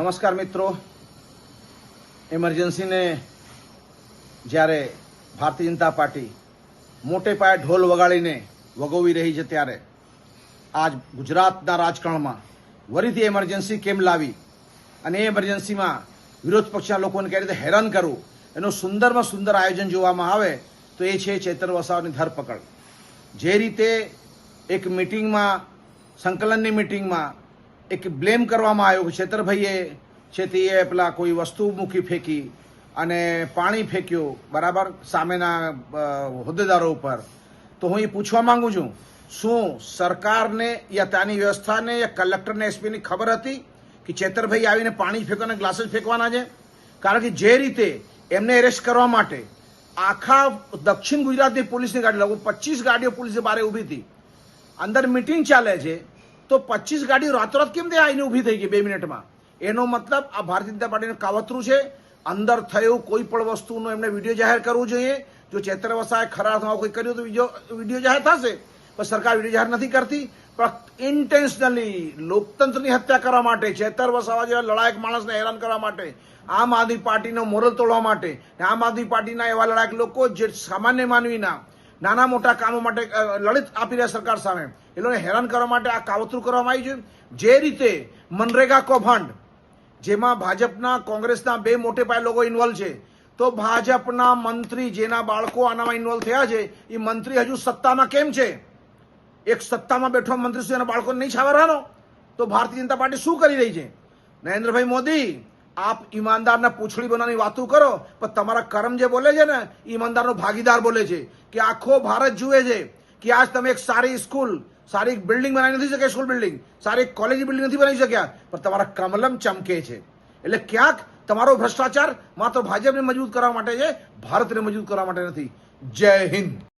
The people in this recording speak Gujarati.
નમસ્કાર મિત્રો. ઇમરજન્સીને જ્યારે ભારતીય જનતા પાર્ટી મોટે પાયે ઢોલ વગાડીને વગોવી રહી છે ત્યારે આજ ગુજરાતના રાજકારણમાં વરીથી એમરજન્સી કેમ લાવી અને એ એમરજન્સીમાં વિરોધ પક્ષના લોકોને કઈ રીતે હેરાન કરવું, એનું સુંદરમાં સુંદર આયોજન જોવામાં આવે તો એ છે ચેતર વસાવાની ધરપકડ. જે રીતે એક મિટિંગમાં સંકલનની મિટિંગમાં એક બ્લેમ કરવામાં આવ્યો છેતરભાઈએ છે તે પેલા કોઈ વસ્તુ મૂકી ફેંકી અને પાણી ફેંક્યું બરાબર સામેના હોદ્દેદારો ઉપર. તો હું એ પૂછવા માંગુ છું, શું સરકારને યા ત્યાંની વ્યવસ્થાને યા કલેક્ટરને, એસપીની ખબર હતી કે ચેતરભાઈ આવીને પાણી ફેંકવાના ગ્લાસીસ ફેંકવાના છે? કારણ કે જે રીતે એમને એરેસ્ટ કરવા માટે આખા દક્ષિણ ગુજરાતની પોલીસની ગાડી, લગભગ પચીસ ગાડીઓ પોલીસે બહાર ઊભી હતી. અંદર મિટિંગ ચાલે છે તો પચીસ ગાડીઓ રાતોરાત કેમ તે આવીને ઊભી થઈ ગઈ બે મિનિટમાં. એનો મતલબ આ ભારતીય જનતા પાર્ટીનું કાવતરું છે, અંદર થયું કોઈ પણ વસ્તુનો એમને વીડિયો જાહેર કરવું જોઈએ. જો ચેતર વસાએ ખરા અર્થમાં કોઈ કર્યું તો વીડિયો જાહેર થશે. પણ સરકાર વીડિયો જાહેર નથી કરતી. પણ ઇન્ટેન્શનલી લોકતંત્રની હત્યા કરવા માટે, ચેતર વસાવા જેવા લડાયક માણસને હેરાન કરવા માટે, આમ આદમી પાર્ટીનો મોરલ તોડવા માટે આમ આદમી પાર્ટીના એવા લડાયક લોકો જે સામાન્ય માનવીના નાના મોટા કામો માટે લડિત આપી રહ્યા સરકાર સામે. એ લોકોને હેરાન કરવા માટે આ કાવતરું કરવામાં આવ્યું છે. જે રીતે મનરેગા કૌભાંડ, જેમાં ભાજપના કોંગ્રેસના બે મોટે પાયે લોકો ઇન્વોલ્વ છે, તો ભાજપના મંત્રી જેના બાળકો આનામાં ઇન્વોલ્વ થયા છે, એ મંત્રી હજુ સત્તામાં કેમ છે? એક સત્તામાં બેઠો મંત્રી સુધી એના બાળકોને નહીં છાવરવાનો? તો ભારતીય જનતા પાર્ટી શું કરી રહી છે? નરેન્દ્રભાઈ મોદી, આપ ઈમાનદારના પૂંછડી બનાવવાની વાતો કરો, પણ તમારા કરમ જે બોલે છે ને, ઈમાનદારનો ભાગીદાર બોલે છે કે આખો ભારત જુએ છે કે આજ તમે એક સારી સ્કૂલ સારી બિલ્ડિંગ બનાવી નથી શક્યા સ્કૂલ બિલ્ડિંગ સારી કોલેજ બિલ્ડિંગ નથી બનાવી શક્યા. પણ તમારા કમલમ ચમકે છે. એટલે ક્યાંક તમારો ભ્રષ્ટાચાર માત્ર ભાજપને મજબૂત કરવા માટે છે, ભારતને મજબૂત કરવા માટે નથી. જય હિન્દ.